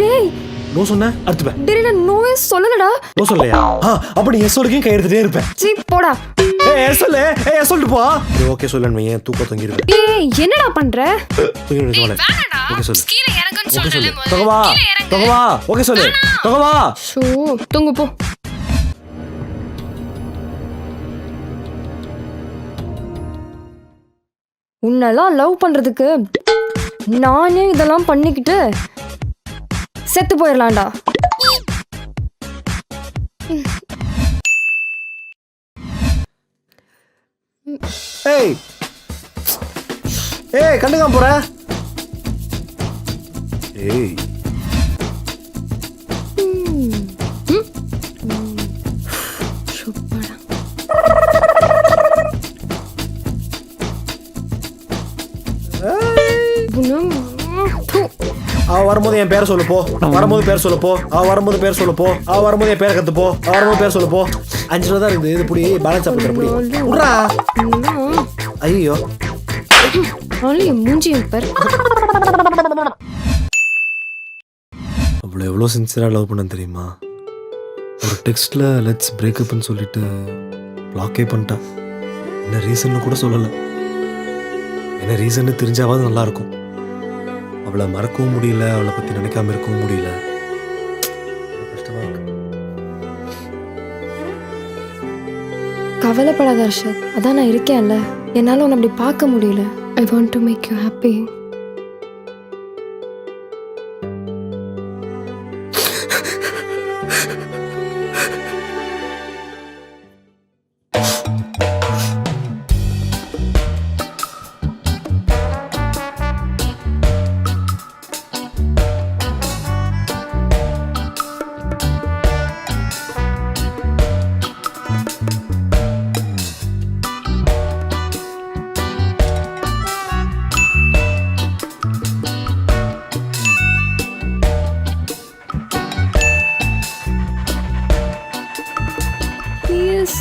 டேய். நோ சொன்னேன் அடுத்துப்பேன் டேய் நான் நோயே சொல்லலடா. நோ சொல்லையா ஆ அப்ப நீ எஸ் சொல்லுக்கும் கை எடுத்துட்டே இருப்பேன். சீ போடா. ஏய் எஸ் சொல்லு. ஏய் எஸ் சொல்லிட்டு போ. ஓகே சொல்லுன்னு ஏன் தூக்கம் தொங்கிடுவேன் டேய் என்னடா பண்ற? தூங்கிடுவேன் ஓகே சொல்லு. கீழே இறங்குன்னு சொல்லு. சொல்றேன் தொகவா தொகவா ஓகே சொல்லு. தொகவா ஷோ தூங்கு போ. உன்னெல்லாம் லவ் பண்றதுக்கு நானே இதெல்லாம் பண்ணிக்கிட்டு செத்து போயிடலாம்டா ஏய் ஏய் கண்டுக்காம போற ஏய் தூ. அவ வரும்போது என் பேரை சொல்லு போ. வரும்போது பேர் சொல்லு போ. அவ வரும்போது பேர் சொல்லு போ. அவ வரும்போது என் பேரை கத்து போ. அவ வரும்போது பேர் சொல்லு போ. அஞ்சு ரூபா தான் இருக்குது இது புடி பேலன்ஸ் அப்படி புடி. இன்னும் ஐயோ மூஞ்சியும் பாரு அவளை எவ்வளோ சின்சியராக லவ் பண்ண தெரியுமா? ஒரு டெக்ஸ்ட்டில் லெட்ஸ் பிரேக்கப்னு சொல்லிட்டு பிளாக்கே பண்ணிட்டான் என்ன ரீசன்னு கூட சொல்லலை. என்ன ரீசன்னு தெரிஞ்சாவது நல்லா இருக்கும். அவளை மறக்கவும் முடியல அவளை பற்றி நினைக்காம இருக்கவும் முடியல. இருக்கு கவலைப்படாத அர்ஷத் அதான் நான் இருக்கேன்ல. என்னால உன்னை அப்படி பார்க்க முடியல. I want to make you happy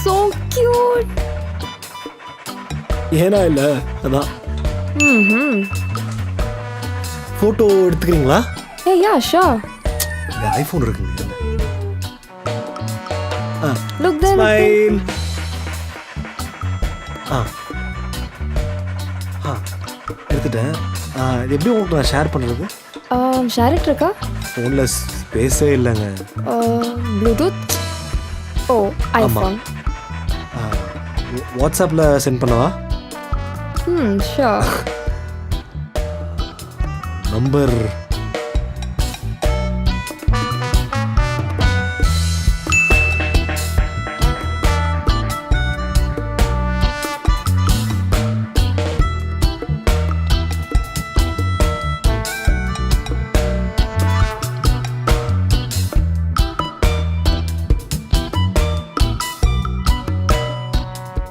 So cute. ஏனா இல்லை அதான். ஃபோட்டோ எடுத்துக்கிறீங்களா? yeah, sure. இந்த ஐஃபோன் இருக்குங்க. look there. ஸ்மைல் ஆ. ஆ. எடுத்துட்டேன். எப்படி உங்களுக்கு நான் ஷேர் பண்ணுறது share it இருக்கா? ஃபோனில் ஸ்பேஸே இல்லைங்க. ப்ளூடூத் ஓ ஐஃபோன் வாட்ஸ்அப்பில் சென்ட் பண்ணவா? ம் ஷோர் நம்பர்